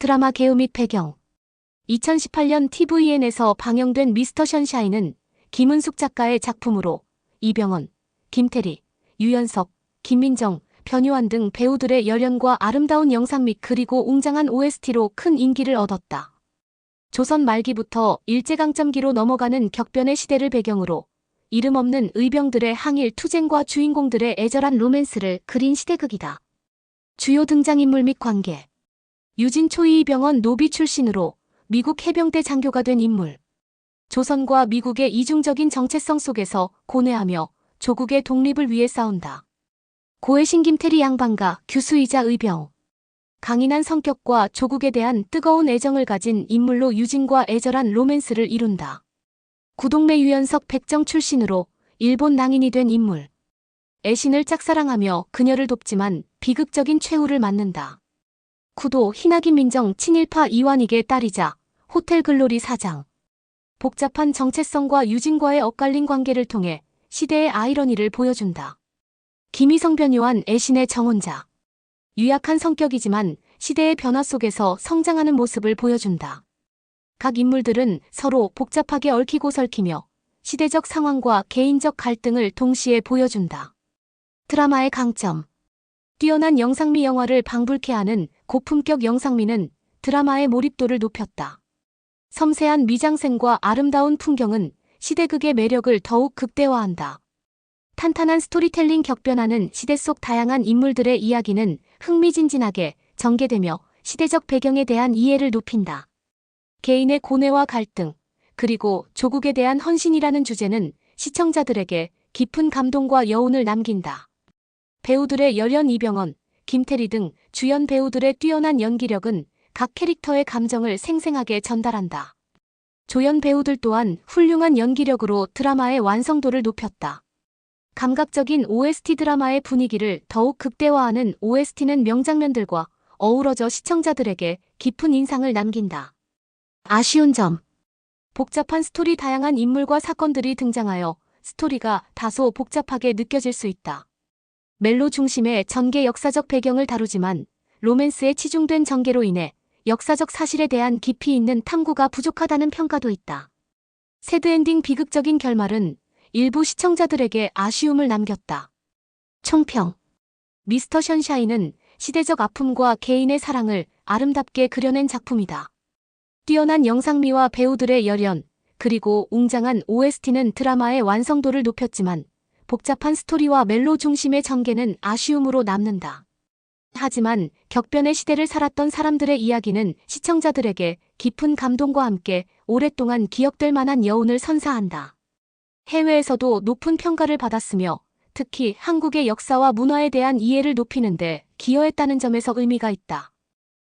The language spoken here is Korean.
드라마 개요 및 배경 2018년 TVN에서 방영된 미스터 션샤인은 김은숙 작가의 작품으로 이병헌, 김태리, 유연석, 김민정, 변요한 등 배우들의 열연과 아름다운 영상 및 그리고 웅장한 OST로 큰 인기를 얻었다. 조선 말기부터 일제강점기로 넘어가는 격변의 시대를 배경으로 이름 없는 의병들의 항일 투쟁과 주인공들의 애절한 로맨스를 그린 시대극이다. 주요 등장인물 및 관계 유진 초이 병원 노비 출신으로 미국 해병대 장교가 된 인물. 조선과 미국의 이중적인 정체성 속에서 고뇌하며 조국의 독립을 위해 싸운다. 고해신 김태리 양반가 규수이자 의병. 강인한 성격과 조국에 대한 뜨거운 애정을 가진 인물로 유진과 애절한 로맨스를 이룬다. 구동매 유연석 백정 출신으로 일본 낭인이 된 인물. 애신을 짝사랑하며 그녀를 돕지만 비극적인 최후를 맞는다. 구도 희나기 민정 친일파 이완익의 딸이자 호텔 글로리 사장. 복잡한 정체성과 유진과의 엇갈린 관계를 통해 시대의 아이러니를 보여준다. 김희성 변요한 애신의 정혼자. 유약한 성격이지만 시대의 변화 속에서 성장하는 모습을 보여준다. 각 인물들은 서로 복잡하게 얽히고 설키며 시대적 상황과 개인적 갈등을 동시에 보여준다. 드라마의 강점. 뛰어난 영상미 영화를 방불케 하는 고품격 영상미는 드라마의 몰입도를 높였다. 섬세한 미장센과 아름다운 풍경은 시대극의 매력을 더욱 극대화한다. 탄탄한 스토리텔링 격변하는 시대 속 다양한 인물들의 이야기는 흥미진진하게 전개되며 시대적 배경에 대한 이해를 높인다. 개인의 고뇌와 갈등, 그리고 조국에 대한 헌신이라는 주제는 시청자들에게 깊은 감동과 여운을 남긴다. 배우들의 열연 이병헌, 김태리 등 주연 배우들의 뛰어난 연기력은 각 캐릭터의 감정을 생생하게 전달한다. 조연 배우들 또한 훌륭한 연기력으로 드라마의 완성도를 높였다. 감각적인 OST 드라마의 분위기를 더욱 극대화하는 OST는 명장면들과 어우러져 시청자들에게 깊은 인상을 남긴다. 아쉬운 점. 복잡한 스토리 다양한 인물과 사건들이 등장하여 스토리가 다소 복잡하게 느껴질 수 있다. 멜로 중심의 전개 역사적 배경을 다루지만 로맨스에 치중된 전개로 인해 역사적 사실에 대한 깊이 있는 탐구가 부족하다는 평가도 있다. 새드엔딩 비극적인 결말은 일부 시청자들에게 아쉬움을 남겼다. 총평. 미스터 션샤인은 시대적 아픔과 개인의 사랑을 아름답게 그려낸 작품이다. 뛰어난 영상미와 배우들의 열연, 그리고 웅장한 OST는 드라마의 완성도를 높였지만 복잡한 스토리와 멜로 중심의 전개는 아쉬움으로 남는다. 하지만 격변의 시대를 살았던 사람들의 이야기는 시청자들에게 깊은 감동과 함께 오랫동안 기억될 만한 여운을 선사한다. 해외에서도 높은 평가를 받았으며 특히 한국의 역사와 문화에 대한 이해를 높이는데 기여했다는 점에서 의미가 있다.